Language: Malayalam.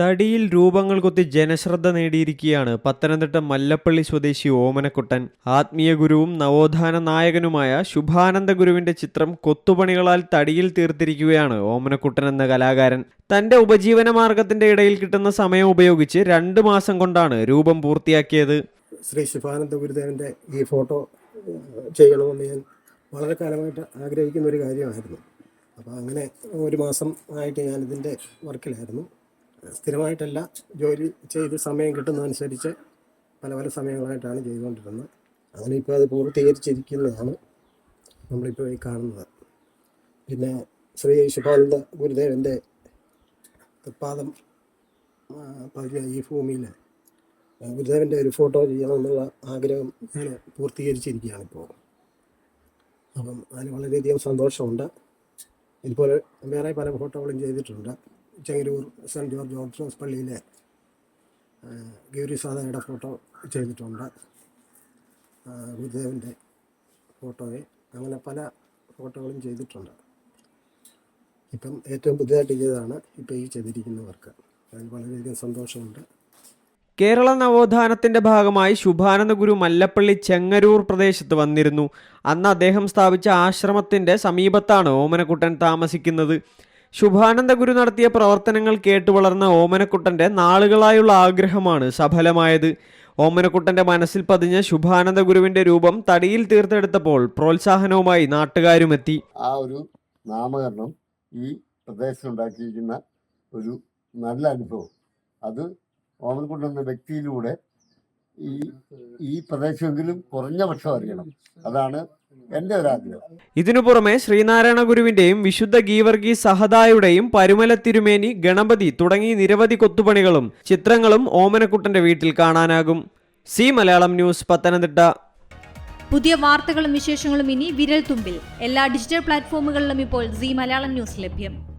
തടിയിൽ രൂപങ്ങൾ കൊത്തി ജനശ്രദ്ധ നേടിയിരിക്കുകയാണ് പത്തനംതിട്ട മല്ലപ്പള്ളി സ്വദേശി ഓമനക്കുട്ടൻ. ആത്മീയ ഗുരുവും നവോത്ഥാന നായകനുമായ ശുഭാനന്ദ ഗുരുവിന്റെ ചിത്രം കൊത്തുപണികളാൽ തടിയിൽ തീർത്തിരിക്കുകയാണ് ഓമനക്കുട്ടൻ എന്ന കലാകാരൻ. തന്റെ ഉപജീവന മാർഗത്തിന്റെ ഇടയിൽ കിട്ടുന്ന സമയം ഉപയോഗിച്ച് രണ്ട് മാസം കൊണ്ടാണ് രൂപം പൂർത്തിയാക്കിയത്. ശ്രീ ശുഭാനന്ദ ഗുരുദേവന്റെ ഈ ഫോട്ടോ ചെയ്യണമെന്ന് ഞാൻ വളരെ കാലമായിട്ട് ആഗ്രഹിക്കുന്ന ഒരു കാര്യമായിരുന്നു. അപ്പോൾ അങ്ങനെ ഒരു മാസം ആയിട്ട് ഞാനിതിന്റെ വർക്കിലായിരുന്നു. സ്ഥിരമായിട്ടല്ല. ജോലി ചെയ്ത് സമയം കിട്ടുന്നതനുസരിച്ച് പല പല സമയങ്ങളായിട്ടാണ് ചെയ്തുകൊണ്ടിരുന്നത്. അങ്ങനെ ഇപ്പോൾ അത് പൂർത്തീകരിച്ചിരിക്കുന്നതാണ് നമ്മളിപ്പോൾ ഈ കാണുന്നത്. പിന്നെ ശ്രീ ശുഭാനന്ദ ഗുരുദേവന്റെ തൃപ്പാദം പതിഞ്ഞ ഈ ഭൂമിയിൽ ഗുരുദേവന്റെ ഒരു ഫോട്ടോ ചെയ്യണമെന്നുള്ള ആഗ്രഹം ഞാൻ പൂർത്തീകരിച്ചിരിക്കുകയാണ് ഇപ്പോൾ അപ്പം അതിന് വളരെയധികം സന്തോഷമുണ്ട്. ഇതുപോലെ വേറെ പല ഫോട്ടോകളും ചെയ്തിട്ടുണ്ട്. ചെങ്ങരൂർ സെന്റ് ജോർജ് ഓർത്തഡോക്സ് പള്ളിയിലെ ആ, ഫോട്ടോ ചെയ്തിട്ടുണ്ട്. ഗുരുദേവന്റെ ഫോട്ടോയെ. അങ്ങനെ പല ഫോട്ടോകളും ചെയ്തിട്ടുണ്ട്. ഇപ്പം ഏറ്റവും പുതിയതായിട്ട് ചെയ്തതാണ് ഇപ്പോൾ ഈ ചെയ്തിരിക്കുന്നവർക്ക്. അതിൽ വളരെയധികം സന്തോഷമുണ്ട്. കേരള നവോത്ഥാനത്തിന്റെ ഭാഗമായി ശുഭാനന്ദ ഗുരു മല്ലപ്പള്ളി ചെങ്ങരൂർ പ്രദേശത്ത് വന്നിരുന്നു. അന്ന് അദ്ദേഹം സ്ഥാപിച്ച ആശ്രമത്തിന്റെ സമീപത്താണ് ഓമനക്കുട്ടൻ താമസിക്കുന്നത്. ശുഭാനന്ദ ഗുരു നടത്തിയ പ്രവർത്തനങ്ങൾ കേട്ടു വളർന്ന ഓമനക്കുട്ടന്റെ നാളുകളായുള്ള ആഗ്രഹമാണ് സഫലമായത്. ഓമനക്കുട്ടന്റെ മനസ്സിൽ പതിഞ്ഞ ശുഭാനന്ദ ഗുരുവിന്റെ രൂപം തടിയിൽ തീർത്തെടുത്തപ്പോൾ പ്രോത്സാഹനവുമായി നാട്ടുകാരുമെത്തി. ആ ഒരു നാമകരണം ഈ പ്രദേശത്തുണ്ടാക്കിയിരിക്കുന്ന ഒരു നല്ല അനുഭവം. അത് ഓമനക്കുട്ടൻ എന്ന വ്യക്തിയിലൂടെ ഈ ഈ പ്രദേശമെങ്കിലും കുറഞ്ഞ പക്ഷം അറിയണം. അതാണ് എന്റെ ഒരാഗ്രഹം ഇതിനു പുറമെ ശ്രീനാരായണ ഗുരുവിന്റെയും വിശുദ്ധ ഗീവർഗി സഹദായുടെയും പരുമല തിരുമേനി ഗണപതി തുടങ്ങി നിരവധി കൊത്തുപണികളും ചിത്രങ്ങളും ഓമനക്കുട്ടന്റെ വീട്ടിൽ കാണാനാകും. C Malayalam news Pathanamthitta. പുതിയ വാർത്തകളും വിശേഷങ്ങളും ഇനി വിരൽ തുമ്പിൽ എല്ലാ ഡിജിറ്റൽ പ്ലാറ്റ്ഫോമുകളിലും ഇപ്പോൾ സി മലയാളം ന്യൂസ് ലഭ്യം.